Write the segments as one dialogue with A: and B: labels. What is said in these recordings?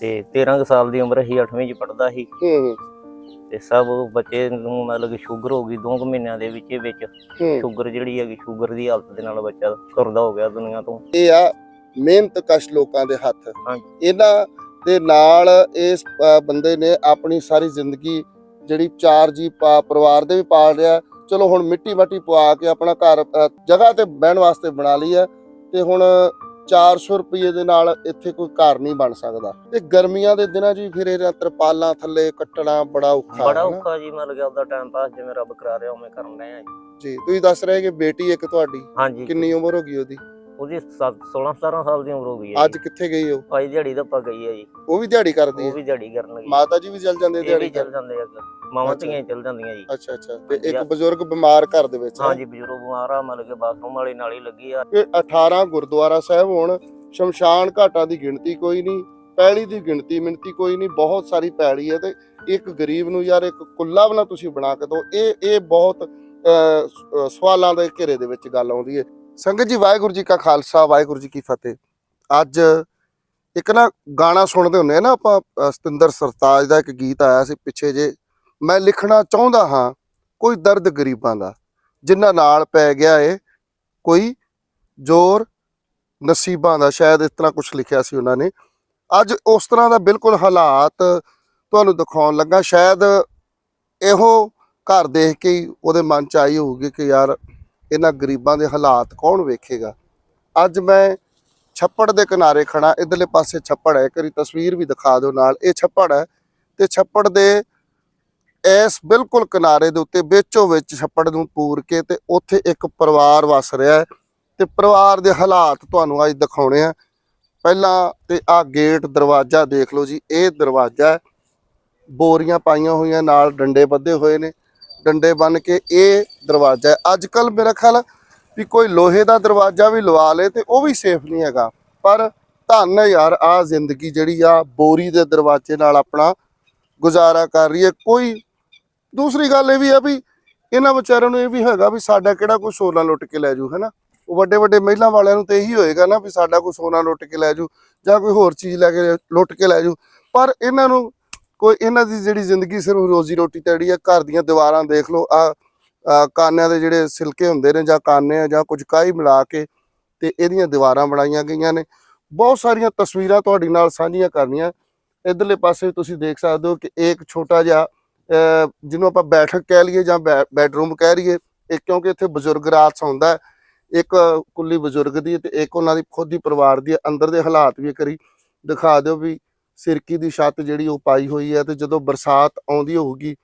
A: ਤੇ 13 ਕੁ ਸਾਲ ਦੀ ਉਮਰ ਸੀ 8ਵੀਂ ਚ ਪੜਦਾ ਸੀ।
B: ਹੂੰ ਹੂੰ।
A: ਤੇ ਸਭ ਬੱਚੇ ਨੂੰ ਮਤਲਬ ਕਿ ਸ਼ੂਗਰ ਹੋ ਗਈ 2 ਮਹੀਨਿਆਂ ਦੇ ਵਿੱਚ ਹੀ ਵਿੱਚ
B: ਹੂੰ।
A: ਸ਼ੂਗਰ ਜਿਹੜੀ ਹੈਗੀ ਸ਼ੂਗਰ ਦੀ ਹਾਲਤ ਦੇ ਨਾਲ ਬੱਚਾ ਤੁਰਦਾ ਹੋ ਗਿਆ ਦੁਨੀਆ ਤੋਂ।
B: ਇਹ ਆ ਮਿਹਨਤ ਕਸ਼ ਲੋਕਾਂ ਦੇ ਹੱਥ।
A: ਹਾਂਜੀ।
B: ਇਹਨਾਂ ਦੇ ਨਾਲ ਇਸ ਅ, ਬੰਦੇ ਨੇ ਆਪਣੀ ਸਾਰੀ ਜ਼ਿੰਦਗੀ ਜਿਹੜੀ ਚਾਰ ਜੀ ਪਾ ਪਰਿਵਾਰ ਦੇ ਵੀ ਪਾਲ ਰਿਹਾ। ਚਲੋ ਹੁਣ ਮਿੱਟੀ ਮਾਟੀ ਪਵਾ ਕੇ ਆਪਣਾ ਘਰ ਅ, ਜਗ੍ਹਾ ਤੇ ਬਹਿਣ ਵਾਸਤੇ ਬਣਾ ਲਈ ਹੈ। ਤੇ ਹੁਣ 400 ਰੁਪਏ ਦੇ ਨਾਲ ਇੱਥੇ ਕੋਈ ਘਰ ਨਹੀਂ ਬਣ ਸਕਦਾ। ਤੇ ਗਰਮੀਆਂ ਦੇ ਦਿਨਾਂ 'ਚ ਵੀ ਫਿਰ ਇਹਨਾਂ ਤਰਪਾਲਾਂ ਥੱਲੇ ਕੱਟਣਾ ਬੜਾ ਔਖਾ
A: ਬੜਾ। ਔਖਾ ਜੀ ਮਤਲਬ ਕਿ ਆਪਦਾ ਟਾਈਮ ਪਾਸ ਜਿਵੇਂ ਰੱਬ ਕਰਾ ਰਿਹਾ ਉਵੇਂ ਕਰਨ ਰਹੇ ਆ ਜੀ।
B: ਜੀ ਤੁਸੀਂ ਦੱਸ ਰਹੇ ਕਿ ਬੇਟੀ ਇੱਕ ਤੁਹਾਡੀ
A: ਹਾਂਜੀ।
B: ਕਿੰਨੀ ਉਮਰ ਹੋ ਗਈ ਉਹਦੀ?
A: ਉਹਦੀ 16 17 ਸਾਲ ਦੀ ਉਮਰ ਹੋ ਗਈ ਹੈ
B: ਅੱਜ ਕਿੱਥੇ ਗਈ ਉਹ?
A: ਭਾਈ ਦਿਹਾੜੀ ਦਾ ਪਾ ਗਈ ਹੈ ਜੀ।
B: ਉਹ ਵੀ ਦਿਹਾੜੀ ਕਰਦੀ
A: ਉਹ
B: ਹੈ
A: ਵੀ ਦਿਹਾੜੀ ਕਰਨ ਲੱਗੀ
B: ਮਾਤਾ ਜੀ ਵੀ ਚੱਲ ਜਾਂਦੇ
A: ਇਹ ਵੀ
B: ਦਿਹਾੜੀ
A: ਚੱਲ
B: ਕਰਨ
A: ਜਾਂਦੇ ਆ। ਮਾਵਾਂ
B: ਅੱਛਾ।
A: ਧੀਆਂ ਹੀ ਚੱਲ ਜਾਂਦੀਆਂ ਜੀ।
B: ਅੱਛਾ ਅੱਛਾ। ਤੇ ਇੱਕ
A: ਜਾਂ-
B: ਬਜ਼ੁਰਗ ਬਿਮਾਰ ਘਰ ਦੇ ਵਿੱਚ ਹੈ।
A: ਹਾਂਜੀ ਬਜ਼ੁਰਗ ਬਿਮਾਰ ਆ ਮਤਲਬ ਕਿ ਬਾਥਰੂਮ ਵਾਲੀ ਨਾਲੀ ਲੱਗੀ ਆ।
B: ਇਹ 18 ਗੁਰਦੁਆਰਾ ਸਾਹਿਬ ਹੋਣ ਸ਼ਮਸ਼ਾਨ ਘਾਟਾਂ ਦੀ ਗਿਣਤੀ ਕੋਈ ਨਹੀਂ ਪੈਲੀ ਦੀ ਗਿਣਤੀ ਮਿਣਤੀ ਕੋਈ ਨਹੀਂ ਬਹੁਤ ਸਾਰੀ ਪੈਲੀ ਹੈ ਤੇ ਇੱਕ ਗਰੀਬ ਨੂੰ ਯਾਰ ਇੱਕ ਕੁੱਲਾ ਬਣਾ ਤੁਸੀਂ ਬਣਾ ਕੇ ਦਿਓ। ਇਹ ਇਹ ਬਹੁਤ ਅਹ, ਸ- ਅਹ, ਸਵਾਲਾਂ ਦੇ ਘੇਰੇ ਦੇ ਵਿੱਚ ਗੱਲ ਆਉਂਦੀ ਹੈ। ਸੰਗਤ ਜੀ, ਵਾਹਿਗੁਰੂ ਜੀ ਕਾ ਖਾਲਸਾ, ਵਾਹਿਗੁਰੂ ਜੀ ਕੀ ਫਤਿਹ। ਅੱਜ ਇੱਕ ਨਾ ਗਾਣਾ ਸੁਣਦੇ ਹੁੰਦੇ ਆ ਨਾ ਆਪਾਂ ਸਤਿੰਦਰ ਸਰਤਾਜ ਦਾ ਇੱਕ ਗੀਤ ਆਇਆ ਸੀ ਪਿੱਛੇ ਜੇ। ਮੈਂ ਲਿਖਣਾ ਚਾਹੁੰਦਾ ਹਾਂ ਕੋਈ ਦਰਦ ਗਰੀਬਾਂ ਦਾ ਜਿਨ੍ਹਾਂ ਨਾਲ ਪੈ ਗਿਆ ਏ, ਕੋਈ ਜ਼ੋਰ ਨਸੀਬਾਂ ਦਾ। ਸ਼ਾਇਦ ਇਸ ਤਰ੍ਹਾਂ ਕੁਝ ਲਿਖਿਆ ਸੀ ਉਹਨਾਂ ਨੇ। ਅੱਜ ਉਸ ਤਰ੍ਹਾਂ ਦਾ ਬਿਲਕੁਲ ਹਾਲਾਤ ਤੁਹਾਨੂੰ ਦਿਖਾਉਣ ਲੱਗਾ। ਸ਼ਾਇਦ ਇਹੋ ਘਰ ਦੇਖ ਕੇ ਹੀ ਉਹਦੇ ਮਨ ਚ ਆਈ ਹੋਊਗੀ ਕਿ ਯਾਰ ਇਹਨਾਂ ਗਰੀਬਾਂ ਦੇ ਹਾਲਾਤ ਕੌਣ ਵੇਖੇਗਾ? ਅੱਜ ਮੈਂ ਛੱਪੜ ਦੇ ਕਿਨਾਰੇ ਖੜਾ ਇਧਰਲੇ ਪਾਸੇ ਛੱਪੜ ਹੈ ਕਰੀ ਤਸਵੀਰ ਵੀ ਦਿਖਾ ਦਿਓ ਨਾਲ, ਇਹ ਛੱਪੜ ਹੈ ਤੇ ਛੱਪੜ ਦੇ ਇਸ ਬਿਲਕੁਲ ਕਿਨਾਰੇ ਦੇ ਉੱਤੇ, ਵਿੱਚੋਂ ਵਿੱਚ ਛੱਪੜ ਨੂੰ ਪੂਰ ਕੇ ਤੇ ਉੱਥੇ ਇੱਕ ਪਰਿਵਾਰ ਵਸ ਰਿਹਾ ਹੈ ਤੇ ਪਰਿਵਾਰ ਦੇ ਹਾਲਾਤ ਤੁਹਾਨੂੰ ਅੱਜ ਦਿਖਾਉਣੇ ਆ। ਪਹਿਲਾਂ ਤੇ ਆ ਗੇਟ ਦਰਵਾਜ਼ਾ ਦੇਖ ਲਓ ਜੀ, ਇਹ ਦਰਵਾਜ਼ਾ ਬੋਰੀਆਂ ਪਾਈਆਂ ਹੋਈਆਂ, ਨਾਲ ਡੰਡੇ ਬੱਧੇ ਹੋਏ ਨੇ। ਡੰਡੇ ਬੰਨ ਕੇ ਇਹ ਦਰਵਾਜ਼ਾ ਹੈ। ਅੱਜ ਕੱਲ ਮੇਰਾ ਖਿਆਲ ਵੀ ਕੋਈ ਲੋਹੇ ਦਾ ਦਰਵਾਜ਼ਾ ਵੀ ਲਵਾ ਲੇ ਤੇ ਉਹ ਵੀ ਸੇਫ ਨਹੀਂ ਹੈਗਾ। ਪਰ ਧੰਨ ਹੈ ਯਾਰ ਆ ਜ਼ਿੰਦਗੀ ਜਿਹੜੀ ਆ, ਬੋਰੀ ਦੇ ਦਰਵਾਜ਼ੇ ਨਾਲ ਆਪਣਾ ਗੁਜ਼ਾਰਾ ਕਰ ਰਹੀ ਹੈ। ਕੋਈ ਦੂਸਰੀ ਗੱਲ ਇਹ ਵੀ ਆ ਵੀ ਇਹਨਾਂ ਵਿਚਾਰਿਆਂ ਨੂੰ ਇਹ ਵੀ ਹੈਗਾ ਵੀ ਸਾਡਾ ਕਿਹੜਾ ਕੋਈ ਸੋਨਾ ਲੁੱਟ ਕੇ ਲੈ ਜੂ ਹੈਨਾ? ਉਹ ਵੱਡੇ ਵੱਡੇ ਮਹਿਲਾ ਵਾਲਿਆਂ ਨੂੰ ਤੇ ਇਹੀ ਹੋਏਗਾ ਨਾ ਵੀ ਸਾਡਾ ਕੋਈ ਸੋਨਾ ਲੁੱਟ ਕੇ ਲੈ ਜੂ ਜਾਂ ਕੋਈ ਹੋਰ ਚੀਜ਼ ਲੈ ਕੇ ਲੁੱਟ ਕੇ ਲੈ ਜੂ ਪਰ ਇਹਨਾਂ ਨੂੰ ਕੋਈ ਇਹਨਾਂ ਦੀ ਜਿਹੜੀ ਜ਼ਿੰਦਗੀ ਸਿਰਫ ਰੋਜ਼ੀ ਰੋਟੀ ਤੜੀ ਆ, ਘਰ ਦੀਆਂ ਦੀਵਾਰਾਂ ਦੇਖ ਲਓ, ਆ ਕਾਨਿਆਂ ਦੇ ਜਿਹੜੇ ਸਿਲਕੇ ਹੁੰਦੇ ਨੇ ਜਾਂ ਕਾਨੇ ਆ ਜਾਂ ਕੁਝ ਕਾਈ ਮਿਲਾ ਕੇ ਤੇ ਇਹਦੀਆਂ ਦੀਵਾਰਾਂ ਬਣਾਈਆਂ ਗਈਆਂ ਨੇ ਬਹੁਤ ਸਾਰੀਆਂ ਤਸਵੀਰਾਂ ਤੁਹਾਡੇ ਨਾਲ ਸਾਂਝੀਆਂ ਕਰਨੀਆਂ ਇਧਰਲੇ ਪਾਸੇ ਤੁਸੀਂ ਦੇਖ ਸਕਦੇ ਹੋ ਕਿ ਇੱਕ ਛੋਟਾ ਜਿਹਾ ਜਿਹਨੂੰ ਆਪਾਂ ਬੈਠਕ ਕਹਿ ਲਈਏ ਜਾਂ ਬੈਡਰੂਮ ਕਹਿ ਲਈਏ ਇੱਕ ਕਿਉਂਕਿ ਇੱਥੇ ਬਜ਼ੁਰਗ ਰਾਤ ਸੌਂਦਾ ਇੱਕ ਕੁੱਲੀ ਬਜ਼ੁਰਗ ਦੀ ਤੇ ਇੱਕ ਉਹਨਾਂ ਦੀ ਖੁਦ ਦੀ ਪਰਿਵਾਰ ਦੀ ਹੈ। ਅੰਦਰ ਦੇ ਹਾਲਾਤ ਵੀ ਕਰੀ ਦਿਖਾ ਦਿਓ ਵੀ ਸਿਰਕੀ ਦੀ ਛੱਤ ਜਿਹੜੀ ਉਹ ਪਾਈ ਹੋਈ ਹੈ ਤੇ ਜਦੋਂ ਬਰਸਾਤ ਆਉਂਦੀ ਹੋਊਗੀ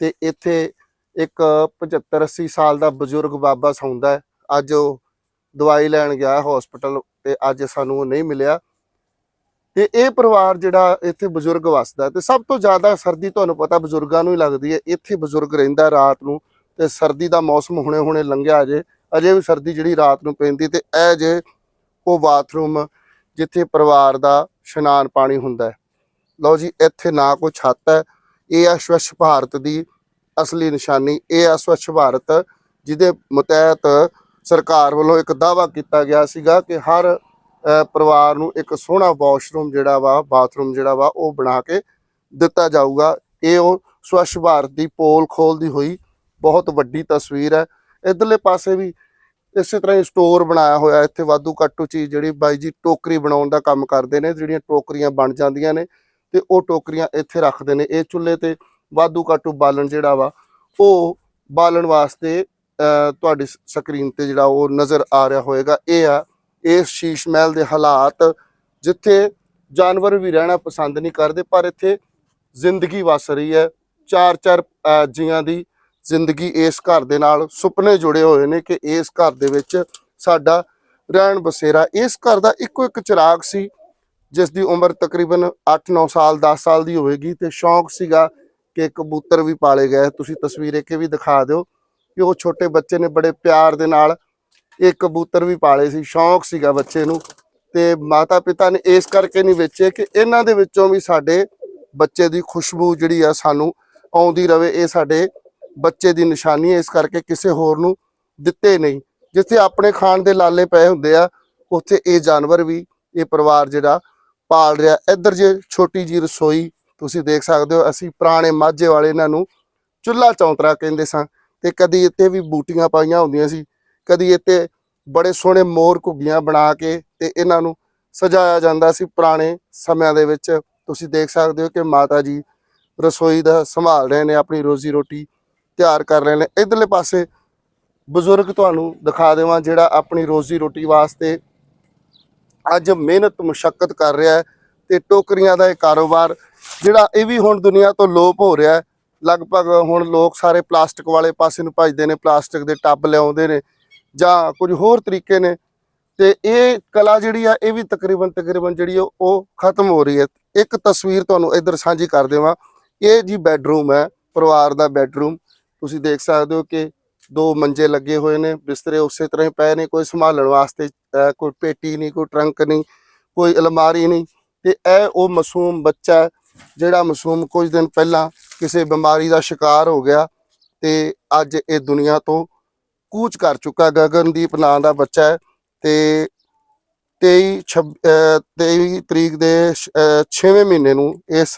B: ਤੇ ਇੱਥੇ ਇੱਕ 75 80 ਸਾਲ ਦਾ ਬਜ਼ੁਰਗ ਬਾਬਾ ਸੌਂਦਾ ਹੈ। ਅੱਜ ਉਹ ਦਵਾਈ ਲੈਣ ਗਿਆ ਹਸਪੀਟਲ ਤੇ ਅੱਜ ਸਾਨੂੰ ਉਹ ਨਹੀਂ ਮਿਲਿਆ। ਤੇ ਇਹ ਪਰਿਵਾਰ ਜਿਹੜਾ ਇੱਥੇ ਬਜ਼ੁਰਗ ਵਸਦਾ ਹੈ ਤੇ ਸਭ ਤੋਂ ਜ਼ਿਆਦਾ ਸਰਦੀ ਤੁਹਾਨੂੰ ਪਤਾ ਬਜ਼ੁਰਗਾਂ ਨੂੰ ਹੀ ਲੱਗਦੀ ਹੈ। ਇੱਥੇ ਬਜ਼ੁਰਗ ਰਹਿੰਦਾ ਰਾਤ ਨੂੰ ਤੇ ਸਰਦੀ ਦਾ ਮੌਸਮ ਹੁਣੇ ਹੁਣੇ ਲੰਘਿਆ ਅਜੇ ਅਜੇ ਵੀ ਸਰਦੀ ਜਿਹੜੀ ਰਾਤ ਨੂੰ ਪੈਂਦੀ ਤੇ ਇਹ ਜੇ ਉਹ ਬਾਥਰੂਮ ਜਿੱਥੇ ਪਰਿਵਾਰ ਦਾ ਇਸ਼ਨਾਨ ਪਾਣੀ ਹੁੰਦਾ ਹੈ। ਲਓ ਜੀ, ਇੱਥੇ ਨਾ ਕੋਈ ਛੱਤ ਹੈ, ਇਹ ਆ ਸਵੱਛ ਭਾਰਤ ਦੀ ਅਸਲੀ ਨਿਸ਼ਾਨੀ, ਇਹ ਆ ਸਵੱਛ ਭਾਰਤ, ਜਿਹਦੇ ਮੁਤਹਿਤ ਸਰਕਾਰ ਵੱਲੋਂ ਇੱਕ ਦਾਅਵਾ ਕੀਤਾ ਗਿਆ ਸੀਗਾ ਕਿ ਹਰ ਪਰਿਵਾਰ ਨੂੰ ਇੱਕ ਸੋਹਣਾ ਵਾਸ਼ਰੂਮ ਜਿਹੜਾ ਵਾ, ਬਾਥਰੂਮ ਜਿਹੜਾ ਵਾ, ਉਹ ਬਣਾ ਕੇ ਦਿੱਤਾ ਜਾਊਗਾ। ਇਹ ਉਹ ਸਵੱਛ ਭਾਰਤ ਦੀ ਪੋਲ ਖੋਲਦੀ ਹੋਈ ਬਹੁਤ ਵੱਡੀ ਤਸਵੀਰ ਹੈ। ਇਧਰਲੇ ਪਾਸੇ ਵੀ ਇਸੇ ਤਰ੍ਹਾਂ ਹੀ ਸਟੋਰ ਬਣਾਇਆ ਹੋਇਆ, ਇੱਥੇ ਵਾਧੂ ਕਾਟੂ ਚੀਜ਼ ਜਿਹੜੀ ਬਾਈ ਜੀ ਟੋਕਰੀ ਬਣਾਉਣ ਦਾ ਕੰਮ ਕਰਦੇ ਨੇ, ਜਿਹੜੀਆਂ ਟੋਕਰੀਆਂ ਬਣ ਜਾਂਦੀਆਂ ਨੇ। ਤੇ ਉਹ ਟੋਕਰੀਆਂ ਇੱਥੇ ਰੱਖਦੇ ਨੇ। ਇਹ ਚੁੱਲ੍ਹੇ ਤੇ ਵਾਧੂ ਕਾਟੂ ਬਾਲਣ ਜਿਹੜਾ ਵਾ, ਉਹ ਬਾਲਣ ਵਾਸਤੇ ਤੁਹਾਡੀ ਸਕਰੀਨ ਤੇ ਜਿਹੜਾ ਉਹ ਨਜ਼ਰ ਆ ਰਿਹਾ ਹੋਏਗਾ। ਇਹ ਆ ਇਸ ਸ਼ੀਸ਼ ਮਹਿਲ ਦੇ ਹਾਲਾਤ, ਜਿੱਥੇ ਜਾਨਵਰ ਵੀ ਰਹਿਣਾ ਪਸੰਦ ਨਹੀਂ ਕਰਦੇ, ਪਰ ਇੱਥੇ ਜ਼ਿੰਦਗੀ ਵਸ ਰਹੀ ਹੈ। ਚਾਰ ਚਾਰ ਜੀਆਂ ਦੀ ਜ਼ਿੰਦਗੀ ਇਸ ਘਰ ਦੇ ਨਾਲ ਸੁਪਨੇ ਜੁੜੇ ਹੋਏ ਨੇ ਕਿ ਇਸ ਘਰ ਦੇ ਵਿੱਚ ਸਾਡਾ ਰਹਿਣ ਬਸੇਰਾ। ਇਸ ਘਰ ਦਾ ਇੱਕੋ ਇੱਕ ਚਿਰਾਗ ਸੀ ਜਿਸ ਦੀ ਉਮਰ ਤਕਰੀਬਨ 8-9 ਸਾਲ 10 ਸਾਲ ਦੀ ਹੋਵੇਗੀ ਤੇ ਸ਼ੌਂਕ ਸੀਗਾ ਕਿ ਕਬੂਤਰ ਵੀ ਪਾਲੇ ਗਏ। ਤੁਸੀਂ ਤਸਵੀਰ ਇੱਕ ਵੀ ਦਿਖਾ ਦਿਓ ਕਿ ਉਹ ਛੋਟੇ ਬੱਚੇ ਨੇ ਬੜੇ ਪਿਆਰ ਦੇ ਨਾਲ ਇਹ ਕਬੂਤਰ ਵੀ ਪਾਲੇ ਸੀ। ਸ਼ੌਂਕ ਸੀਗਾ ਬੱਚੇ ਨੂੰ ਤੇ ਮਾਤਾ ਪਿਤਾ ਨੇ ਇਸ ਕਰਕੇ ਨਹੀਂ ਵੇਚੇ ਕਿ ਇਹਨਾਂ ਦੇ ਵਿੱਚੋਂ ਵੀ ਸਾਡੇ ਬੱਚੇ ਦੀ ਖੁਸ਼ਬੂ ਜਿਹੜੀ ਆ ਸਾਨੂੰ ਆਉਂਦੀ ਰਵੇ, ਇਹ ਸਾਡੇ ਬੱਚੇ ਦੀ ਨਿਸ਼ਾਨੀ ਹੈ ਇਸ ਕਰਕੇ ਕਿਸੇ ਹੋਰ ਨੂੰ ਦਿੱਤੇ ਨਹੀਂ। ਜਿੱਥੇ ਆਪਣੇ ਖਾਣ ਦੇ ਲਾਲੇ ਪਏ ਹੁੰਦੇ ਆ, ਉੱਥੇ ਇਹ ਜਾਨਵਰ ਵੀ, ਇਹ ਪਰਿਵਾਰ ਜਿਹੜਾ ਪਾਲ ਰਿਹਾ। ਇੱਧਰ ਜੇ ਛੋਟੀ ਜੀ ਰਸੋਈ ਤੁਸੀਂ ਦੇਖ ਸਕਦੇ ਹੋ, ਅਸੀਂ ਪੁਰਾਣੇ ਮਾਝੇ ਵਾਲੇ ਇਹਨਾਂ ਨੂੰ ਚੁੱਲ੍ਹਾ ਚੌਂਤਰਾ ਕਹਿੰਦੇ ਸਾਂ ਤੇ ਕਦੀ ਇੱਥੇ ਵੀ ਬੂਟੀਆਂ ਪਾਈਆਂ ਹੁੰਦੀਆਂ ਸੀ, ਕਦੀ ਇੱਥੇ ਬੜੇ ਸੋਹਣੇ ਮੋਰ ਘੁੱਗੀਆਂ ਬਣਾ ਕੇ ਤੇ ਇਹਨਾਂ ਨੂੰ ਸਜਾਇਆ ਜਾਂਦਾ ਸੀ ਪੁਰਾਣੇ ਸਮਿਆਂ ਦੇ ਵਿੱਚ। ਤੁਸੀਂ ਦੇਖ ਸਕਦੇ ਹੋ ਕਿ ਮਾਤਾ ਜੀ ਰਸੋਈ ਦਾ ਸੰਭਾਲ ਰਹੇ ਨੇ, ਆਪਣੀ ਰੋਜ਼ੀ ਰੋਟੀ ਤਿਆਰ ਕਰ ਰਹੇ ਨੇ। ਇਧਰਲੇ ਪਾਸੇ ਬਜ਼ੁਰਗ ਤੁਹਾਨੂੰ ਦਿਖਾ ਦੇਵਾਂ ਜਿਹੜਾ ਆਪਣੀ ਰੋਜ਼ੀ ਰੋਟੀ ਵਾਸਤੇ ਅੱਜ ਮਿਹਨਤ ਮੁਸ਼ਕਲ ਕਰ ਰਿਹਾ ਹੈ ਤੇ ਟੋਕਰੀਆਂ ਦਾ ਇਹ ਕਾਰੋਬਾਰ, ਜਿਹੜਾ ਇਹ ਵੀ ਹੁਣ ਦੁਨੀਆ ਤੋਂ ਲੋਪ ਹੋ ਰਿਹਾ ਹੈ, ਲਗਭਗ ਹੁਣ ਲੋਕ ਸਾਰੇ ਪਲਾਸਟਿਕ ਵਾਲੇ ਪਾਸੇ ਨੂੰ ਭੱਜਦੇ ਨੇ, ਪਲਾਸਟਿਕ ਦੇ ਟੱਬ ਲਿਆਉਂਦੇ ਨੇ ਜਾਂ ਕੁਝ ਹੋਰ ਤਰੀਕੇ ਨੇ ਤੇ ਇਹ ਕਲਾ ਜਿਹੜੀ ਆ, ਇਹ ਵੀ ਤਕਰੀਬਨ ਤਕਰੀਬਨ ਜਿਹੜੀ ਉਹ- ਖਤਮ ਹੋ ਰਹੀ ਹੈ। ਇੱਕ ਤਸਵੀਰ ਤੁਹਾਨੂੰ ਇੱਧਰ ਸਾਂਝੀ ਕਰ ਦੇਵਾਂ। ਇਹ ਜੀ ਬੈੱਡਰੂਮ ਹੈ, ਪਰਿਵਾਰ ਦਾ ਬੈੱਡਰੂਮ। ਤੁਸੀਂ ਦੇਖ ਸਕਦੇ ਹੋ ਕਿ ਦੋ ਮੰਜੇ ਲੱਗੇ ਹੋਏ ਨੇ, ਬਿਸਤਰੇ ਉਸੇ ਤਰ੍ਹਾਂ ਹੀ ਪਏ ਨੇ, ਕੋਈ ਸੰਭਾਲਣ ਵਾਸਤੇ ਕੋਈ ਪੇਟੀ ਨਹੀਂ, ਕੋਈ ਟਰੰਕ ਨਹੀਂ, ਕੋਈ ਅਲਮਾਰੀ ਨਹੀਂ। ਤੇ ਇਹ ਉਹ ਮਾਸੂਮ ਬੱਚਾ ਜਿਹੜਾ ਮਾਸੂਮ ਕੁਝ ਦਿਨ ਪਹਿਲਾਂ ਕਿਸੇ ਬਿਮਾਰੀ ਦਾ ਸ਼ਿਕਾਰ ਹੋ ਗਿਆ ਤੇ ਅੱਜ ਇਹ ਦੁਨੀਆ ਤੋਂ ਕੂਚ ਕਰ ਚੁੱਕਾ ਗਗਨਦੀਪ ਨਾਂ ਦਾ ਬੱਚਾ ਹੈ ਤੇ 23 ਛਬ- ਅਹ 23 ਤਰੀਕ ਦੇ 6ਵੇਂ ਮਹੀਨੇ ਨੂੰ ਇਸ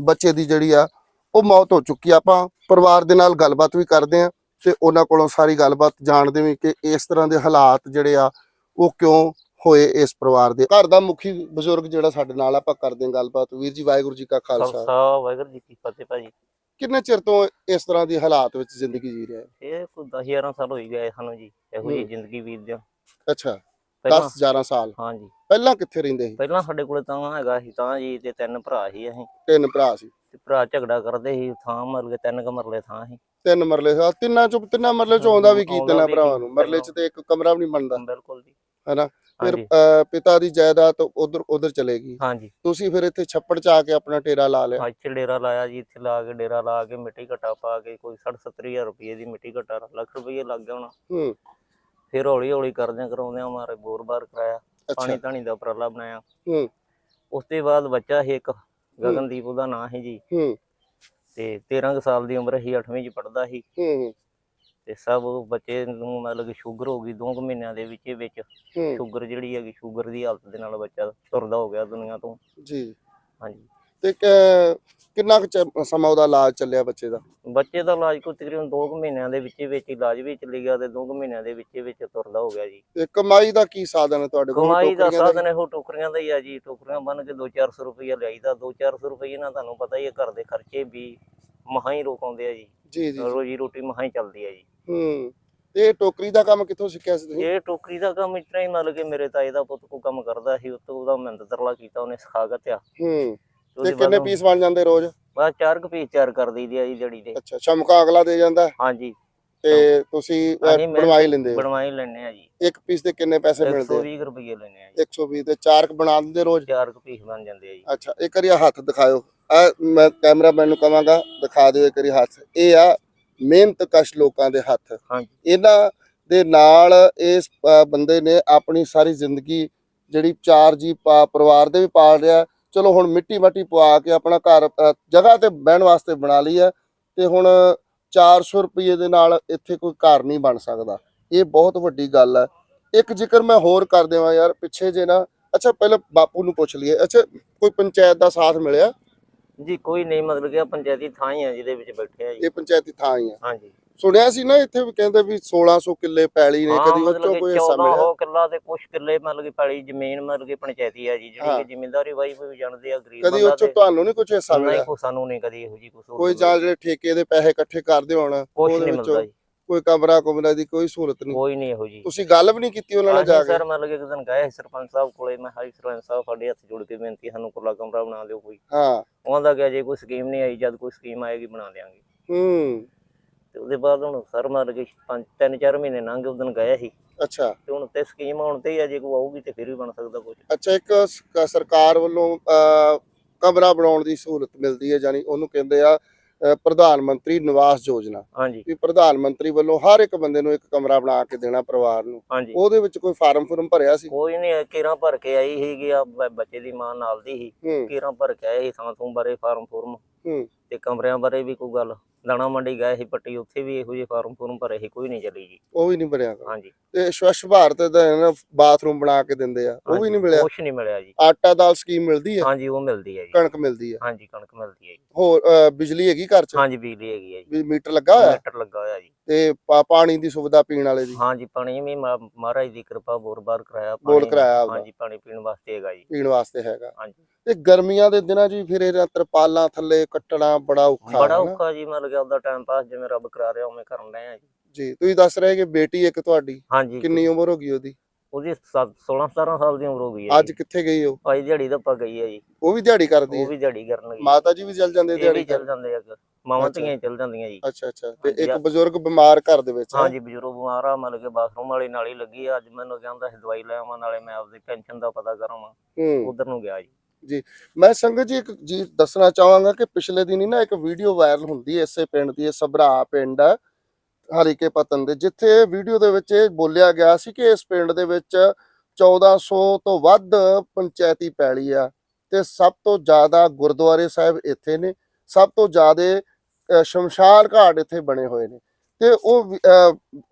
B: ਬੱਚੇ ਦੀ ਜਿਹੜੀ ਆ, ਉਹ ਮੌਤ ਹੋ ਚੁੱਕੀ ਆ। ਆਪਾਂ ਪਰਿਵਾਰ ਦੇ ਨਾਲ ਗੱਲਬਾਤ ਵੀ ਕਰਦੇ ਆ ਤੇ ਉਹਨਾਂ ਕੋਲੋਂ ਸਾਰੀ ਗੱਲਬਾਤ ਜਾਣਦੇ ਵੀ ਕਿ ਇਸ ਤਰ੍ਹਾਂ ਦੇ ਹਾਲਾਤ ਜਿਹੜੇ ਆ ਉਹ ਕਿਉਂ ਹੋਏ ਇਸ ਪਰਿਵਾਰ ਦੇ। ਘਰ ਦਾ ਮੁਖੀ ਬਜ਼ੁਰਗ ਜਿਹੜਾ ਸਾਡੇ ਨਾਲ ਆਪਾਂ ਕਰਦੇ ਹਾਂ ਗੱਲਬਾਤ। ਵੀਰ ਜੀ ਵਾਹਿਗੁਰੂ ਜੀ ਕਾ ਖਾਲਸਾ।
A: ਖਾਲਸਾ ਵਾਹਿਗੁਰੂ ਜੀ ਕੀ ਫਤਿਹ ਭਾਜੀ।
B: ਕਿੰਨੇ ਚਿਰ ਤੋਂ ਇਸ ਤਰ੍ਹਾਂ ਦੀ ਹਾਲਾਤ ਵਿੱਚ ਜ਼ਿੰਦਗੀ ਜੀ ਰਿਹਾ ਹੈ?
A: ਇਹ ਕੋਈ 10 11 ਸਾਲ ਹੋਈ ਗਏ ਸਾਨੂੰ ਜੀ ਇਹੋ
B: ਹੂੰ।
A: ਜ਼ਿੰਦਗੀ ਬੀਤਦਿਆਂ
B: ਅੱਛਾ
A: ਪਹਿਲਾਂ
B: 10 11 ਸਾਲ।
A: ਹਾਂ ਜੀ।
B: ਪਹਿਲਾਂ ਕਿੱਥੇ ਰਹਿੰਦੇ ਸੀ?
A: ਪਹਿਲਾਂ ਸਾਡੇ ਕੋਲੇ ਤਾਂ ਹੈਗਾ ਸੀ ਤਾਂ ਜੀ ਤੇ ਤਿੰਨ ਭਰਾ ਸੀ ਅਸੀਂ।
B: ਤਿੰਨ ਭਰਾ ਸੀ।
A: ਤੇ ਭਰਾ ਝਗੜਾ ਕਰਦੇ ਸੀ ਥਾਂ ਮਰਲੇ ਤਿੰਨ ਕ ਮਰਲੇ ਥਾਂ ਸੀ।
B: ਤਿੰਨ ਮਰਲੇ ਸੀ। ਤਿੰਨਾਂ ਚੋਂ ਤਿੰਨਾਂ ਮਰਲੇ ਚੋਂ ਆਉਂਦਾ ਵੀ ਕੀ
A: ਵੀ
B: ਭਰਾਵਾਂ ਨੂੰ? ਮਰਲੇ 'ਚ ਤੇ ਇੱਕ ਕਮਰਾ ਵੀ ਨਹੀਂ ਬਣਦਾ।
A: ਬਿਲਕੁਲ ਜੀ।
B: ਹੈਨਾ? ਫਿਰ ਪਿਤਾ ਦੀ ਜਾਇਦਾਦ ਉਧਰ ਉਧਰ ਚਲੇਗੀ
A: ਹਾਂਜੀ।
B: ਤੁਸੀਂ ਫਿਰ ਇੱਥੇ ਛੱਪੜ 'ਚ ਆ ਕੇ ਆਪਣਾ ਟੇਰਾ ਲਾ ਲਿਆ।
A: ਹਾਂ, ਇੱਥੇ ਡੇਰਾ ਲਾਇਆ ਜੀ। ਇੱਥੇ ਲਾ ਕੇ ਡੇਰਾ ਲਾ ਕੇ ਮਿੱਟੀ ਘਟਾ ਪਾ ਕੇ ਕੋਈ 60 70000 ਰੁਪਏ ਦੀ ਮਿੱਟੀ ਘਟਾ ਲੱਖ ਰੁਪਏ ਲੱਗ ਗਿਆ ਹੋਣਾ।
B: ਹੂੰ।
A: ਫਿਰ ਹੌਲੀ ਹੌਲੀ ਕਰਦਿਆਂ ਕਰਾਉਂਦਿਆਂ ਮਾਰੇ ਬੋਰ-ਬਾਰ ਕਰਾਇਆ। ਪਾਣੀ ਧਾਣੀ ਦਾ ਉਪਰਾਲਾ ਬਣਾਇਆ।
B: ਹੂੰ।
A: ਉਸ ਤੋਂ ਬਾਅਦ ਬੱਚਾ ਸੀ ਇੱਕ ਗਗਨਦੀਪ ਉਹਦਾ ਨਾਂ ਸੀ ਜੀ।
B: ਹੂੰ।
A: ਤੇ 13 ਕੁ ਸਾਲ ਦੀ ਉਮਰ ਸੀ 8ਵੀਂ ਚ ਪੜਦਾ ਸੀ।
B: ਹੂੰ ਹੂੰ,
A: ਤੇ ਸਭ ਬੱਚੇ ਨੂੰ ਮਤਲਬ ਕਿ ਸ਼ੂਗਰ ਹੋ ਗਈ ਦੋ ਕੁ ਮਹੀਨਿਆਂ ਦੇ ਵਿੱਚ ਵਿੱਚ
B: ਹੂੰ।
A: ਸ਼ੂਗਰ ਜਿਹੜੀ ਹੈਗੀ ਸ਼ੂਗਰ ਦੀ ਹਾਲਤ ਦੇ ਨਾਲ ਬੱਚਾ ਤੁਰਦਾ ਹੋ ਗਿਆ ਦੁਨੀਆ ਤੋਂ।
B: ਜੀ।
A: ਹਾਂਜੀ।
B: ਤੇ ਕ- ਕਿੰਨਾ ਕੁ ਸਮਾਂ ਉਹਦਾ ਇਲਾਜ ਚੱਲਿਆ ਬੱਚੇ ਦਾ?
A: ਬੱਚੇ ਦਾ ਇਲਾਜ ਕੋਈ ਤਕਰੀਬਨ ਦੋ ਕੁ ਮਹੀਨਿਆਂ ਦੇ ਵਿੱਚ ਵਿੱਚ ਇਲਾਜ ਵੀ ਚੱਲੀ ਗਿਆ ਤੇ ਦੋ ਕੁ ਮਹੀਨਿਆਂ ਦੇ ਵਿੱਚ ਵਿੱਚ ਤੁਰਦਾ ਹੋ ਗਿਆ ਜੀ।
B: ਤੇ ਕਮਾਈ ਦਾ ਕੀ ਸਾਧਨ ਹੈ ਤੁਹਾਡੇ ਕੋਲ?
A: ਕਮਾਈ ਦਾ
B: ਟੋਕਰੀਆਂ
A: ਸਾਧਨ ਇਹੋ ਟੋਕਰੀਆਂ ਦਾ ਹੀ ਆ ਜੀ। ਟੋਕਰੀਆਂ ਬੰਨ ਕੇ 2-400 ਰੁਪਏ ਲਿਆਈਦਾ 2-400 ਰੁਪਏ ਨਾਲ ਤੁਹਾਨੂੰ ਪਤਾ ਹੀ ਹੈ ਘਰ ਦੇ ਖਰਚੇ ਵੀ ਮਹਾਂ ਹੀ ਰੋਕਾਉਂਦੇ ਆ ਜੀ।
B: ਜੀ ਜੀ ਜੀ।
A: ਰੋਜੀ ਰੋਟੀ ਮਹਾਂ ਹੀ ਚੱਲਦੀ ਆ ਜੀ।
B: ਹੂੰ ਤੇ ਇਹ ਟੋਕਰੀ ਦਾ ਕੰਮ ਕਿੱਥੋਂ ਸਿੱਖਿਆ ਸੀ ਤੁਸੀਂ?
A: ਇਹ ਟੋਕਰੀ ਦਾ ਕੰਮ ਇਤਨਾ ਹੀ ਮਤਲਬ ਕਿ ਮੇਰੇ ਤਾਏ ਦਾ ਪੁੱਤ ਕੋ ਕੰਮ ਕਰਦਾ ਸੀ ਉਤੋਂ ਉਹਦਾ ਮਿਹਨਤ ਤਰਲਾ ਕੀਤਾ ਉਹਨੇ ਸਿਖਾ ਦਿੱਤਾ
B: ਹੂੰ। ਤੇ ਕਿੰਨੇ ਪੀਸ ਬਣ ਜਾਂਦੇ ਰੋਜ਼?
A: ਬਸ ਚਾਰ ਕੁ ਪੀਸ ਤਿਆਰ ਕਰ ਦਈਦੀ ਆ ਜੀ ਜੜੀ ਦੇ
B: ਅੱਛਾ ਸ਼ਮਕਾ ਅਗਲਾ ਦੇ ਜਾਂਦਾ?
A: ਹਾਂਜੀ।
B: ਤੇ ਤੁਸੀਂ ਬਣਵਾਈ ਲੈਂਦੇ
A: ਬਣਵਾਈ ਲੈਣੇ ਆ ਜੀ।
B: ਇੱਕ ਪੀਸ ਦੇ ਕਿੰਨੇ ਪੈਸੇ ਮਿਲਦੇ
A: 120 ਰੁਪਏ ਲੈਣੇ ਆ ਜੀ।
B: 120 ਤੇ ਚਾਰ ਕ ਬਣਾ ਦਿੰਦੇ ਰੋਜ਼?
A: ਚਾਰ ਕੁ ਪੀਸ ਬਣ ਜਾਂਦੇ ਆ ਜੀ।
B: ਅੱਛਾ ਇੱਕ ਵਾਰੀ ਹੱਥ ਦਿਖਾਓ ਆ ਮੈਂ ਕੈਮਰਾਮੈਨ ਨੂੰ ਕਹਾਂਗਾ ਦਿਖਾ ਦਿਓ ਇੱਕ ਵਾਰੀ ਹੱਥ। ਇਹ ਆ ਮਿਹਨਤ ਕਸ਼ ਲੋਕਾਂ ਦੇ ਹੱਥ।
A: ਹਾਂਜੀ।
B: ਇਹਨਾਂ ਦੇ ਨਾਲ ਇਸ ਬੰਦੇ ਨੇ ਆਪਣੀ ਸਾਰੀ ਜ਼ਿੰਦਗੀ ਜਿਹੜੀ ਚਾਰ ਜੀ ਪਰਿਵਾਰ ਦੇ ਵੀ ਪਾਲ ਰਿਹਾ ਚਲੋ ਹੁਣ ਮਿੱਟੀ ਮਾਟੀ ਪਵਾ ਕੇ ਆਪਣਾ ਘਰ ਜਗ੍ਹਾ ਤੇ ਬਹਿਣ ਵਾਸਤੇ ਬਣਾ ਲਈ ਹੈ ਤੇ ਹੁਣ 400 ਰੁਪਏ ਦੇ ਨਾਲ ਇੱਥੇ ਕੋਈ ਘਰ ਨਹੀਂ ਬਣ ਸਕਦਾ। ਇਹ ਬਹੁਤ ਵੱਡੀ ਗੱਲ ਹੈ। ਇੱਕ ਜ਼ਿਕਰ ਮੈਂ ਹੋਰ ਕਰ ਦੇਵਾਂ ਯਾਰ ਪਿੱਛੇ ਜੇ ਨਾ ਅੱਛਾ ਪਹਿਲਾਂ ਬਾਪੂ ਨੂੰ ਪੁੱਛ ਲਈਏ ਅੱਛਾ ਕੋਈ ਪੰਚਾਇਤ ਦਾ ਸਾਥ ਮਿਲਿਆ?
A: ਜੀ ਕੋਈ ਨਹੀਂ ਮਤਲਬ ਕਿ ਪੰਚਾਇਤੀ ਥਾਂ ਹੀ ਆ ਜਿਹਦੇ ਵਿੱਚ ਬੈਠੇ ਆ ਜੀ।
B: ਇਹ ਪੰਚਾਇਤੀ ਥਾਂ ਹੀ ਆ।
A: ਹਾਂਜੀ।
B: ਸੁਣਿਆ ਸੀ ਨਾ ਇੱਥੇ ਵੀ ਕਹਿੰਦੇ ਵੀ 1600 ਕਿੱਲੇ ਪੈਲੀ ਨੇ ਕਦੀ ਉਹ
A: ਮਤਲਬ
B: ਚੋਂ
A: ਕਿ
B: ਕੋਈ ਹਿੱਸਾ
A: 14
B: ਮਿਲਿਆ।
A: ਉਹ ਕਿੱਲਾ ਤੇ ਕੁਛ ਕਿੱਲੇ ਮਤਲਬ ਕਿ ਪੈਲੀ ਜ਼ਮੀਨ ਮਤਲਬ ਕਿ ਪੰਚਾਇਤੀ ਆ ਜੀ ਜਿਹੜੀ। ਕਿ ਜ਼ਿਮੀਂਦਾਰੀ ਵਾਈ ਵੀ ਜਾਣਦੇ ਆ ਗਰੀਬ
B: ਕਦੀ ਉਹ ਚੋਂ ਤੁਹਾਨੂੰ ਨਹੀਂ ਕੁਝ ਹਿੱਸਾ
A: ਨਹੀਂ
B: ਮਿਲਿਆ?
A: ਕੋ ਸਾਨੂੰ ਨਹੀਂ ਕਦੀ ਇਹੋ ਜੀ ਕੁਛ
B: ਕੋਈ ਜਾਂ ਜਿਹੜੇ ਠੇਕੇ ਦੇ ਪੈਸੇ ਇਕੱਠੇ ਕਰਦੇ ਹੋਣ ਉਹਦੇ
A: ਨਹੀਂ
B: ਵਿੱਚੋਂ
A: ਮਿਲਦਾ ਜੀ।
B: ਕੋਈ ਕਮਰਾ ਕੁਮਰਾ ਦੀ ਕੋਈ ਸਹੂਲਤ ਨਹੀਂ
A: ਕੋਈ ਨਹੀਂ ਇਹੋ ਜੀ।
B: ਤੁਸੀਂ ਗੱਲ ਵੀ ਨਹੀਂ ਕੀਤੀ ਉਹਨਾਂ ਨਾਲ ਜਾ ਕੇ।
A: ਸਰ ਮਤਲਬ ਕਿ ਇੱਕ ਦਿਨ ਗਏ ਸਰਪੰਚ ਸਾਹਿਬ ਕੋਲੇ ਮੈਂ ਹਾਈ ਸਰਪੰਚ ਸਾਹਿਬ ਸਾਡੇ ਹੱਥ ਜੋੜ ਕੇ ਬੇਨਤੀ ਸਾਨੂੰ ਕੁੱਲਾ ਕਮਰਾ ਬਣਾ ਦਿਓ ਕੋਈ।
B: ਹਾਂ।
A: ਉਹਨਾਂ ਦਾ ਕਿਹਾ ਜੇ ਕੋਈ ਸਕੀਮ ਨਹੀਂ ਆਈ ਜਦ ਕੋਈ ਸਕੀਮ ਆਏਗੀ ਬਣਾ ਦਿਆਂਗੇ।
B: ਹੂੰ।
A: ਤੇ ਉਹਦੇ ਬਾਅਦ ਹੁਣ ਸਰ ਮਤਲਬ ਕਿ ਪੰਜ ਤਿੰਨ ਚਾਰ ਮਹੀਨੇ ਲੰਘ ਗਏ ਗਏ ਸੀ।
B: ਅੱਛਾ।
A: ਤੇ ਹੁਣ ਤੇ ਸਕੀਮ ਆਉਣ ਤੇ ਹੀ ਆ ਜੇ ਕੋਈ ਆਊਗੀ ਤੇ ਫਿਰ ਵੀ ਬਣ ਸਕਦਾ ਕੁਝ
B: ਅੱਛਾ ਇੱਕ ਸ- ਸਰਕਾਰ ਵੱਲੋਂ ਅਹ, ਕਮਰਾ ਬਣਾਉਣ ਦੀ ਸਹੂਲਤ ਮਿਲਦੀ ਹੈ ਜਾਨੀ ਉਹਨੂੰ ਕਹਿੰਦੇ ਆ ਅਹ, ਪ੍ਰਧਾਨ ਮੰਤਰੀ ਨਿਵਾਸ ਯੋਜਨਾ।
A: ਹਾਂਜੀ।
B: ਵੀ ਪ੍ਰਧਾਨ ਮੰਤਰੀ ਵੱਲੋਂ ਹਰ ਇੱਕ ਬੰਦੇ ਨੂੰ ਇੱਕ ਕਮਰਾ ਬਣਾ ਕੇ ਦੇਣਾ ਪਰਿਵਾਰ ਨੂੰ।
A: ਹਾਂਜੀ।
B: ਉਹਦੇ ਵਿੱਚ ਕੋਈ ਫਾਰਮ ਫੁਰਮ ਭਰਿਆ ਸੀ?
A: ਕੋਈ ਨਹੀਂ ਕੇਰਾਂ ਭਰ ਕੇ ਆਈ ਸੀਗੀ ਆ ਬ- ਬੱਚੇ ਦੀ ਮਾਂ ਨਾਲ ਦੀ ਸੀ।
B: ਹੂੰ।
A: ਕੇਰਾਂ ਭਰ ਕੇ ਆਏ ਸੀ ਥਾਂ ਥੂੰ ਬਾਰੇ ਫਾਰਮ ਫੁਰਮ।
B: ਹੂੰ।
A: ਤੇ ਕਮਰਿਆਂ ਬਾਰੇ ਵੀ ਕੋਈ ਗੱਲ। ਦਾਣਾ ਮੰਡੀ ਗਏ ਸੀ ਪੱਟੀ ਉੱਥੇ ਵੀ ਇਹੋ ਜਿਹੇ ਫਾਰਮ ਫੋਰਮ ਭਰੇ ਸੀ ਕੋਈ ਨਹੀਂ ਚੱਲੀ ਜੀ
B: ਉਹ ਵੀ ਨਹੀਂ ਬਣਿਆ
A: ਹਾਂਜੀ।
B: ਤੇ ਸਵੱਛ ਭਾਰਤ ਦਾ ਹੈ ਨਾ ਬਾਥਰੂਮ ਬਣਾ ਕੇ ਦਿੰਦੇ ਆ ਉਹ ਵੀ ਨਹੀਂ ਮਿਲਿਆ।
A: ਕੁਛ ਨਹੀਂ ਮਿਲਿਆ ਜੀ।
B: ਆਟਾ ਦਾਲ ਸਕੀਮ ਮਿਲਦੀ ਹੈ
A: ਹਾਂਜੀ ਉਹ ਮਿਲਦੀ ਹੈ ਜੀ।
B: ਕਣਕ ਮਿਲਦੀ ਹੈ
A: ਹਾਂਜੀ ਕਣਕ ਮਿਲਦੀ ਹੈ ਜੀ।
B: ਹੋਰ ਅ, ਬਿਜਲੀ ਹੈਗੀ ਘਰ 'ਚ?
A: ਹਾਂਜੀ ਬਿਜਲੀ ਹੈਗੀ ਹੈ ਜੀ।
B: ਵੀ ਮੀਟਰ ਲੱਗਾ ਹੋਇਆ?
A: ਮੀਟਰ ਲੱਗਾ ਹੋਇਆ ਜੀ।
B: ਤੇ ਪਾ- ਪਾਣੀ ਦੀ ਸੁਵਿਧਾ ਪੀਣ ਵਾਲੇ ਦੀ?
A: ਹਾਂਜੀ ਪਾਣੀ ਵੀ ਮਾ- ਮਹਾਰਾਜ ਦੀ ਕਿਰਪਾ ਬੋਰ-ਬਾਰ ਕਰਾਇਆ
B: ਬੋਰ
A: ਪਾਣੀ।
B: ਕਰਾਇਆ ਆਪਦਾ।
A: ਹਾਂਜੀ ਪਾਣੀ ਪੀਣ ਵਾਸਤੇ ਹੈਗਾ ਜੀ।
B: ਪੀਣ ਵਾਸਤੇ ਹੈਗਾ।
A: ਹਾਂਜੀ।
B: ਤੇ ਗਰਮੀਆਂ ਦੇ ਦਿਨਾਂ 'ਚ ਵੀ ਫਿਰ ਇਹਨਾਂ ਤਰਪਾਲਾਂ ਥੱਲੇ ਕੱਟਣਾ ਬੜਾ ਔਖਾ
A: ਬੜਾ
B: ਹੈ ਨਾ
A: ਔਖਾ ਜੀ ਮਤਲਬ ਕਿ ਆਪਦਾ ਟਾਈਮ ਪਾਸ ਜਿਵੇਂ ਰੱਬ ਕਰਾ ਰਿਹਾ ਉਵੇਂ ਕਰਨ ਰਹੇ ਆ ਜੀ।
B: ਜੀ ਤੁਸੀਂ ਦੱਸ ਰਹੇ ਕਿ ਬੇਟੀ ਇੱਕ ਤੁਹਾਡੀ
A: ਹਾਂਜੀ।
B: ਕਿੰਨੀ ਉਮਰ ਹੋ ਗਈ ਉਹਦੀ?
A: ਉਹਦੀ 16 17 ਸਾਲ ਦੀ ਉਮਰ ਹੋ ਗਈ ਹੈ
B: ਅੱਜ
A: ਜੀ।
B: ਕਿੱਥੇ ਗਈ ਉਹ?
A: ਭਾਈ ਦਿਹਾੜੀ ਦਾ ਪਾ ਗਈ ਹੈ ਜੀ।
B: ਉਹ ਵੀ ਦਿਹਾੜੀ ਕਰਦੀ
A: ਉਹ
B: ਹੈ?
A: ਵੀ ਦਿਹਾੜੀ ਕਰਨ ਗਈ।
B: ਮਾਤਾ ਜੀ ਵੀ ਚੱਲ ਜਾਂਦੇ
A: ਇਹ
B: ਦਿਹਾੜੀ
A: ਵੀ ਚੱਲ
B: ਕਰਨ?
A: ਜਾਂਦੇ ਆ ਮਾਵਾਂ
B: ਅੱਛਾ।
A: ਧੀਆਂ ਹੀ ਚੱਲ ਜਾਂਦੀਆਂ ਜੀ।
B: ਅੱਛਾ ਅੱਛਾ। ਤੇ
A: ਹਾਂਜੀ,
B: ਇੱਕ
A: ਆ-
B: ਬਜ਼ੁਰਗ ਬਿਮਾਰ ਘਰ ਦੇ ਵਿੱਚ ਹੈ?
A: ਹਾਂਜੀ ਬਜ਼ੁਰਗ ਬਿਮਾਰ ਆ ਮਤਲਬ ਕਿ ਬਾਥਰੂਮ ਵਾਲੀ ਨਾਲ ਲੱਗੀ ਆ। ਅੱਜ ਮੈਨੂੰ ਕਹਿੰਦਾ ਸੀ ਦਵਾਈ ਲੈ ਆਵਾਂ ਨਾਲੇ ਮੈਂ ਆਪਦੀ ਪੈਨਸ਼ਨ ਦਾ ਪਤਾ ਕਰਾਵਾਂ।
B: ਹੂੰ।
A: ਉਧਰ ਨੂੰ ਗਿਆ ਜੀ।
B: ਜੀ, ਮੈਂ ਸੰਗਤ ਜੀ ਇੱਕ ਜੀ ਦੱਸਣਾ ਚਾਹਾਂਗਾ ਕਿ ਪਿਛਲੇ ਦਿਨ ਹੀ ਨਾ ਇੱਕ ਵੀਡੀਓ ਵਾਇਰਲ ਹੁੰਦੀ ਹੈ ਇਸੇ ਪਿੰਡ ਦੀ, ਇਹ ਸਭਰਾ ਪਿੰਡ ਹੈ ਹਰੀਕੇ ਪਤਨ ਦੇ, ਜਿੱਥੇ ਵੀਡੀਓ ਦੇ ਵਿੱਚ ਇਹ ਬੋਲਿਆ ਗਿਆ ਸੀ ਕਿ ਇਸ ਪਿੰਡ ਦੇ ਵਿੱਚ 1400 ਤੋਂ ਵੱਧ ਪੰਚਾਇਤੀ ਪੈਲੀ ਆ ਤੇ ਸਭ ਤੋਂ ਜ਼ਿਆਦਾ ਗੁਰਦੁਆਰੇ ਸਾਹਿਬ ਇੱਥੇ ਨੇ, ਸਭ ਤੋਂ ਜ਼ਿਆਦਾ ਸ਼ਮਸ਼ਾਨ ਘਾਟ ਇੱਥੇ ਬਣੇ ਹੋਏ ਨੇ। ਤੇ ਉਹ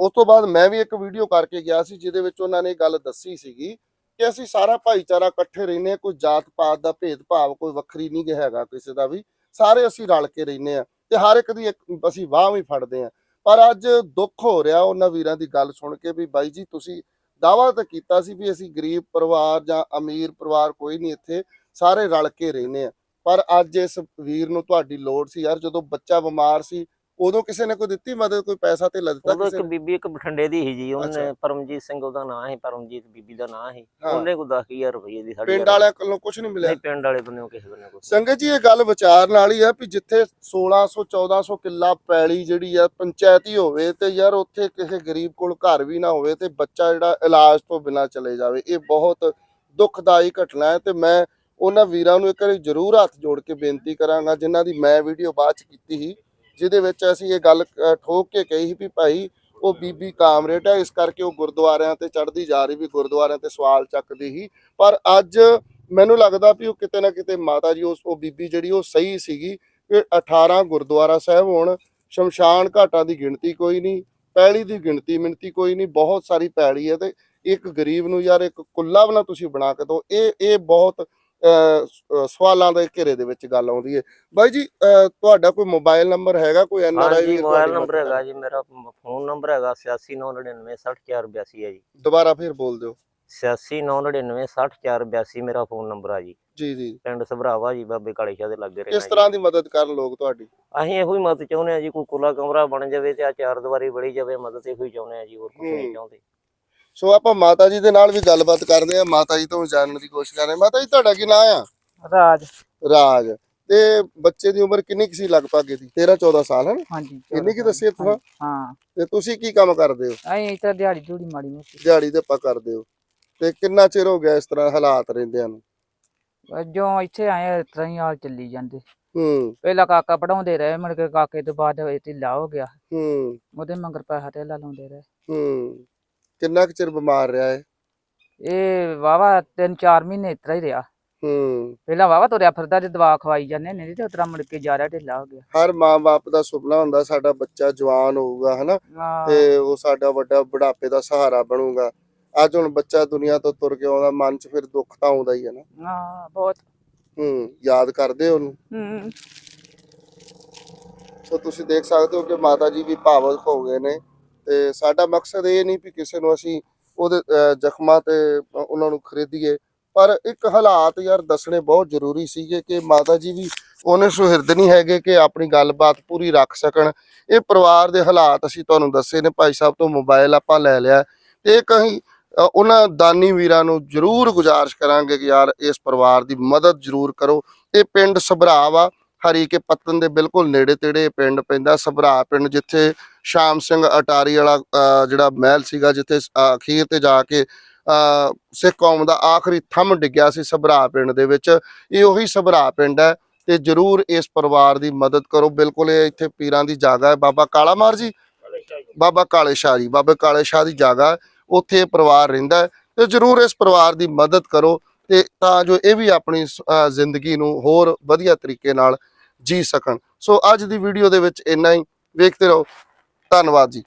B: ਉਸ ਤੋਂ ਬਾਅਦ ਮੈਂ ਵੀ ਇੱਕ ਵੀਡੀਓ ਕਰਕੇ ਗਿਆ ਸੀ, ਜਿਹਦੇ ਵਿੱਚ ਉਹਨਾਂ ਨੇ ਗੱਲ ਦੱਸੀ ਸੀਗੀ ਕਿ ਅਸੀਂ ਸਾਰਾ ਭਾਈਚਾਰਾ ਇਕੱਠੇ ਰਹਿੰਦੇ ਹਾਂ, ਕੋਈ ਜਾਤ ਪਾਤ ਦਾ ਭੇਦਭਾਵ ਕੋਈ ਵੱਖਰੀ ਨਹੀਂ ਹੈਗਾ ਕਿਸੇ ਦਾ ਵੀ, ਸਾਰੇ ਅਸੀਂ ਰਲ ਕੇ ਰਹਿੰਦੇ ਆ ਤੇ ਹਰ ਇੱਕ ਦੀ ਅਸੀਂ ਬਾਹ ਵੀ ਫੜਦੇ ਆ ਪਰ ਅੱਜ ਦੁੱਖ ਹੋ ਰਿਹਾ ਉਹਨਾਂ ਵੀਰਾਂ ਦੀ ਗੱਲ ਸੁਣ ਕੇ ਵੀ ਬਾਈ ਜੀ ਤੁਸੀਂ ਦਾਵਾ ਤਾਂ ਕੀਤਾ ਸੀ ਵੀ ਅਸੀਂ ਗਰੀਬ ਪਰਿਵਾਰ ਜਾਂ ਅਮੀਰ ਪਰਿਵਾਰ ਕੋਈ ਨਹੀਂ ਇੱਥੇ, ਸਾਰੇ ਰਲ ਕੇ ਰਹਿੰਦੇ ਆ ਪਰ ਅੱਜ ਇਸ ਵੀਰ ਨੂੰ ਤੁਹਾਡੀ ਲੋੜ ਸੀ ਯਾਰ, ਜਦੋਂ ਬੱਚਾ ਬਿਮਾਰ ਸੀ ਉਦੋਂ ਕਿਸੇ ਨੇ ਕੋਈ ਦਿੱਤੀ ਮਦਦ ਕੋਈ ਪੈਸਾ ਤੇ ਦਿੱਤਾ
A: ਉਦੋਂ ਇੱਕ ਬੀਬੀ ਇੱਕ ਬਠਿੰਡੇ ਦੀ ਸੀ ਜੀ ਉਹਨੇ। ਪਰਮਜੀਤ ਸਿੰਘ ਉਹਦਾ ਨਾਂ ਸੀ ਪਰਮਜੀਤ ਬੀਬੀ ਦਾ ਨਾਂ
B: ਹਾਂ।
A: ਉਹਨੇ ਕੋ 10000 ਰੁਪਏ ਦੀ ਸਾਡੀ
B: ਪਿੰਡ ਵਾਲਿਆਂ ਕੋਲੋਂ ਕੁਝ ਨਹੀਂ ਮਿਲਿਆ
A: ਨਹੀਂ ਪਿੰਡ ਵਾਲੇ ਬੰਨਿਓ ਕਿਸੇ ਬੰਨਿਓ ਕੁਛ
B: ਸੰਗਤ ਜੀ ਇਹ ਗੱਲ ਵਿਚਾਰਨ ਵਾਲੀ ਆ ਵੀ ਜਿੱਥੇ 1600 1400 ਕਿੱਲਾ ਪੈਲੀ ਜਿਹੜੀ ਆ ਪੰਚਾਇਤੀ ਹੋਵੇ ਤੇ ਯਾਰ ਉੱਥੇ ਕਿਸੇ ਗਰੀਬ ਕੋਲ ਘਰ ਵੀ ਨਾ ਹੋਵੇ ਤੇ ਬੱਚਾ ਜਿਹੜਾ ਇਲਾਜ ਤੋਂ ਬਿਨਾ ਚਲੇ ਜਾਵੇ ਇਹ ਬਹੁਤ ਦੁਖਦਾਈ ਘਟਨਾ ਹੈ ਤੇ ਮੈਂ ਉਹਨਾਂ ਵੀਰਾਂ ਨੂੰ ਇੱਕ ਵਾਰੀ ਜ਼ਰੂਰ ਹੱਥ ਜੋੜ ਕੇ ਬੇਨਤੀ ਕਰਾਂਗਾ ਜਿਨ੍ਹਾਂ ਦੀ ਮੈਂ ਵੀਡੀਓ ਬਾਅਦ ਚ ਕੀਤੀ ਸੀ ਜਿਹਦੇ ਵਿੱਚ ਅਸੀਂ ਇਹ ਗੱਲ ਠੋਕ ਕੇ ਕਹੀ ਸੀ ਵੀ ਭਾਈ ਉਹ ਬੀਬੀ ਕਾਮਰੇਟ ਹੈ, ਇਸ ਕਰਕੇ ਉਹ ਗੁਰਦੁਆਰਿਆਂ ਤੇ ਚੜ੍ਹਦੀ ਜਾ ਰਹੀ ਵੀ ਗੁਰਦੁਆਰਿਆਂ ਤੇ ਸਵਾਲ ਚੱਕਦੀ ਸੀ। ਪਰ ਅੱਜ ਮੈਨੂੰ ਲੱਗਦਾ ਵੀ ਉਹ ਕਿਤੇ ਨਾ ਕਿਤੇ ਮਾਤਾ ਜੀ, ਉਸ ਉਹ ਬੀਬੀ ਜਿਹੜੀ ਉਹ ਸਹੀ ਸੀਗੀ ਕਿ 18 ਗੁਰਦੁਆਰਾ ਸਾਹਿਬ ਹੋਣ, ਸ਼ਮਸ਼ਾਨ ਘਾਟਾਂ ਦੀ ਗਿਣਤੀ ਕੋਈ ਨਹੀਂ, ਪੈਲੀ ਦੀ ਗਿਣਤੀ ਮਿਣਤੀ ਕੋਈ ਨਹੀਂ, ਬਹੁਤ ਸਾਰੀ ਪੈਲੀ ਹੈ ਤੇ ਇੱਕ ਗਰੀਬ ਨੂੰ ਯਾਰ ਇੱਕ ਕੁੱਲਾ ਬਣਾ ਤੁਸੀਂ ਬਣਾ ਕੇ ਦਿਓ। ਇਹ ਇਹ ਬਹੁਤ ਸਵਾਲਾਂ ਦੇ ਘੇਰੇ ਦੇ ਵਿੱਚ ਗੱਲ ਆਉਂਦੀ ਹੈ। ਬਾਈ ਜੀ ਤੁਹਾਡਾ ਕੋਈ ਮੋਬਾਈਲ ਨੰਬਰ ਹੈਗਾ ਕੋਈ ਐਨਆਰਆਈ
A: ਹਾਂਜੀ ਮੋਬਾਈਲ ਨੰਬਰ ਹੈਗਾ ਜੀ ਮੇਰਾ ਫੋਨ ਨੰਬਰ ਹੈਗਾ 8699960482 ਹੈ ਜੀ।
B: ਦੁਬਾਰਾ ਫਿਰ ਬੋਲ ਦਿਓ।
A: 8699960482 ਮੇਰਾ ਫੋਨ ਨੰਬਰ ਆ ਜੀ।
B: ਜੀ ਜੀ।
A: ਪਿੰਡ ਸਭਰਾਵਾ ਜੀ ਬਾਬੇ ਕਾਲੇ ਸ਼ਾਹ ਦੇ ਲੱਗੇ ਰਹਿਣਾ
B: ਕਿਸ ਤਰ੍ਹਾਂ ਦੀ ਮਦਦ ਕਰਨ ਲੋਕ ਤੁਹਾਡੀ?
A: ਅਸੀਂ ਇਹੋ ਹੀ ਮਦਦ ਚਾਹੁੰਦੇ ਆ ਜੀ ਕੋਈ ਕੁਲਾ ਕਮਰਾ ਬਣ ਜਾਵੇ ਤੇ ਆ ਚਾਰ ਦੀਵਾਰੀ ਬੜੀ ਜਾਵੇ ਮਦਦ ਇਹੋ ਹੀ ਚਾਹੁੰਦੇ ਆ ਜੀ ਹੋਰ ਕੁਝ। ਨਹੀਂ ਚਾਹੁੰਦੇ।
B: ਸੋ ਆਪਾਂ ਮਾਤਾ ਜੀ ਦੇ ਨਾਲ ਵੀ ਗੱਲਬਾਤ ਕਰਦੇ ਆ ਮਾਤਾ ਜੀ ਤੋਂ ਜਾਣਨ ਦੀ ਕੋਸ਼ਿਸ਼ ਕਰ ਰਹੇ। ਮਾਤਾ ਜੀ ਤੁਹਾਡਾ ਕੀ ਨਾਮ ਆ?
C: ਰਾਜ।
B: ਰਾਜ। ਤੇ ਬੱਚੇ ਦੀ ਉਮਰ ਕਿੰਨੀ ਕੁ ਸੀ ਲਗਭਗ ਇਹਦੀ? 13 14 ਸਾਲ ਹੈ
C: ਹਾਂਜੀ
B: ਕਿੰਨੀ ਕੀ ਦੱਸੀ ਤੁਸੀਂ
C: ਹਾਂ।
B: ਤੇ ਤੁਸੀਂ ਕੀ ਕੰਮ ਕਰਦੇ ਹੋ?
C: ਅਸੀਂ ਤਾਂ ਦਿਹਾੜੀ ਧੂੜੀ ਮਾੜੀ ਮੋਟੀ।
B: ਦਿਹਾੜੀ ਦੇ ਆਪਾਂ ਕਰਦੇ ਹੋ। ਤੇ ਕਿੰਨਾ ਚਿਰ ਹੋ ਗਿਆ ਇਸ ਤਰ੍ਹਾਂ ਹਾਲਾਤ ਰਹਿੰਦਿਆਂ ਨੂੰ?
C: ਜੋ ਇੱਥੇ ਆਏ ਇਸ ਤਰ੍ਹਾਂ ਹੀ ਹਾਲ ਚੱਲੀ ਜਾਂਦੇ।
B: ਹੂੰ।
C: ਪਹਿਲਾਂ ਕਾਕਾ ਪੜਾਉਂਦੇ ਰਹੇ ਮੁੜ ਕੇ ਕਾਕੇ ਤੋਂ ਬਾਅਦ ਇਹ ਢਿੱਲਾ ਹੋ ਗਿਆ।
B: ਹੂੰ।
C: ਉਹਦੇ ਮਗਰ ਪੈਸਾ ਧੇਲਾ ਲਾਉਂਦੇ ਰਹੇ।
B: ਹੂੰ। ਕਿੰਨਾ ਕੁ ਚਿਰ ਬਿਮਾਰ ਰਿਹਾ ਹੈ
C: ਇਹ ਵਾਵਾ ਤਿੰਨ ਚਾਰ ਮਹੀਨੇ ਇਸ ਤਰ੍ਹਾਂ ਹੀ ਰਿਹਾ।
B: ਹੂੰ।
C: ਪਹਿਲਾਂ ਵਾਵਾ ਤੁਰਿਆ ਫਿਰਦਾ ਤੇ ਦਵਾ ਖਵਾਈ ਜਾਂਦੇ ਨਹੀਂ ਤੇ ਉਤਰਾ ਮੁੜ ਕੇ ਜਾ ਰਿਹਾ ਢਿੱਲਾ ਹੋ ਗਿਆ।
B: ਹਰ ਮਾਂ-ਬਾਪ ਦਾ ਸੁਪਨਾ ਹੁੰਦਾ ਸਾਡਾ ਬੱਚਾ ਜਵਾਨ ਹੋਊਗਾ ਹਨਾ? ਤੇ ਉਹ ਸਾਡਾ ਵੱਡਾ ਬੁਢਾਪੇ ਦਾ ਸਹਾਰਾ ਬਣੂਗਾ। ਅੱਜ ਹੁਣ ਬੱਚਾ ਦੁਨੀਆ ਤੋਂ ਤੁਰ ਕੇ ਆਉਂਦਾ ਮਨ 'ਚ ਫਿਰ ਦੁੱਖ ਤਾਂ ਆਉਂਦਾ ਹੀ ਹੈ ਨਾ।
C: ਹਾਂ ਬਹੁਤ।
B: ਹੂੰ ਯਾਦ ਕਰਦੇ ਉਹਨੂੰ।
C: ਹੂੰ।
B: ਸੋ ਤੁਸੀਂ ਦੇਖ ਸਕਦੇ ਹੋ ਕਿ ਮਾਤਾ ਜੀ ਵੀ ਭਾਵੁਕ ਹੋ ਗਏ ਨੇ। ਤੇ ਸਾਡਾ ਮਕਸਦ ਇਹ ਨਹੀਂ ਵੀ ਕਿਸੇ ਨੂੰ ਅਸੀਂ ਉਹਦੇ ਜ਼ਖਮਾਂ ਤੇ ਉਹਨਾਂ ਨੂੰ ਖਰੀਦੀਏ, ਪਰ ਇੱਕ ਹਾਲਾਤ ਯਾਰ ਦੱਸਣੇ ਬਹੁਤ ਜ਼ਰੂਰੀ ਸੀਗੇ ਕਿ ਮਾਤਾ ਜੀ ਵੀ ਉਹਨੇ ਸੁਹਿਰਦ ਨਹੀਂ ਹੈਗੇ ਕਿ ਆਪਣੀ ਗੱਲਬਾਤ ਪੂਰੀ ਰੱਖ ਸਕਣ। ਇਹ ਪਰਿਵਾਰ ਦੇ ਹਾਲਾਤ ਅਸੀਂ ਤੁਹਾਨੂੰ ਦੱਸੇ ਨੇ, ਭਾਈ ਸਾਹਿਬ ਤੋਂ ਮੋਬਾਈਲ ਆਪਾਂ ਲੈ ਲਿਆ। ਤੇ ਇਹ ਕਹੀਂ ਉਹਨਾਂ ਦਾਨੀ ਵੀਰਾਂ ਨੂੰ ਜ਼ਰੂਰ ਗੁਜ਼ਾਰਿਸ਼ ਕਰਾਂਗੇ ਕਿ ਯਾਰ ਇਸ ਪਰਿਵਾਰ ਦੀ ਮਦਦ ਜ਼ਰੂਰ ਕਰੋ। ਇਹ ਪਿੰਡ ਸਭਰਾ ਵਾ ਹਰੀ ਕੇ ਪੱਤਨ ਦੇ ਬਿਲਕੁਲ ਨੇੜੇ ਤੇੜੇ ਪਿੰਡ ਪੈਂਦਾ, ਸਭਰਾ ਪਿੰਡ, ਜਿੱਥੇ ਸ਼ਾਮ ਸਿੰਘ ਅਟਾਰੀ ਵਾਲਾ ਜਿਹੜਾ ਮਹਿਲ ਸੀਗਾ, ਜਿੱਥੇ ਅਖੀਰ ਤੇ ਜਾ ਕੇ ਸਿੱਖ ਕੌਮ ਦਾ ਆਖਰੀ ਥੰਮ ਡਿੱਗਿਆ ਸੀ ਸਭਰਾ ਪਿੰਡ ਦੇ ਵਿੱਚ। ਇਹ ਉਹੀ ਸਭਰਾ ਪਿੰਡ ਹੈ ਤੇ ਜਰੂਰ ਇਸ ਪਰਿਵਾਰ ਦੀ ਮਦਦ ਕਰੋ। ਬਿਲਕੁਲ ਇਹ ਇੱਥੇ ਪੀਰਾਂ ਦੀ ਜਾਗਾ ਹੈ। ਬਾਬਾ ਕਾਲਾ ਮਾਰ ਜੀ? ਬਾਬਾ ਕਾਲੇ ਸ਼ਾਹ ਜੀ। ਬਾਬਾ ਕਾਲੇ ਸ਼ਾਹ ਦੀ ਜਗ੍ਹਾ ਉੱਥੇ ਇਹ ਪਰਿਵਾਰ ਰਹਿੰਦਾ ਹੈ ਤੇ ਜਰੂਰ ਇਸ ਪਰਿਵਾਰ ਦੀ ਮਦਦ ਕਰੋ ਤੇ ਤਾਂ ਜੋ ਇਹ ਵੀ ਆਪਣੀ ਜ਼ਿੰਦਗੀ ਨੂੰ ਹੋਰ ਵਧੀਆ ਤਰੀਕੇ ਨਾਲ ਜੀ ਸਕਣ। ਸੋ ਅੱਜ ਦੀ ਵੀਡੀਓ ਦੇ ਵਿੱਚ ਇੰਨਾ ਹੀ। ਵੇਖਦੇ ਰਹੋ। ਧੰਨਵਾਦ ਜੀ।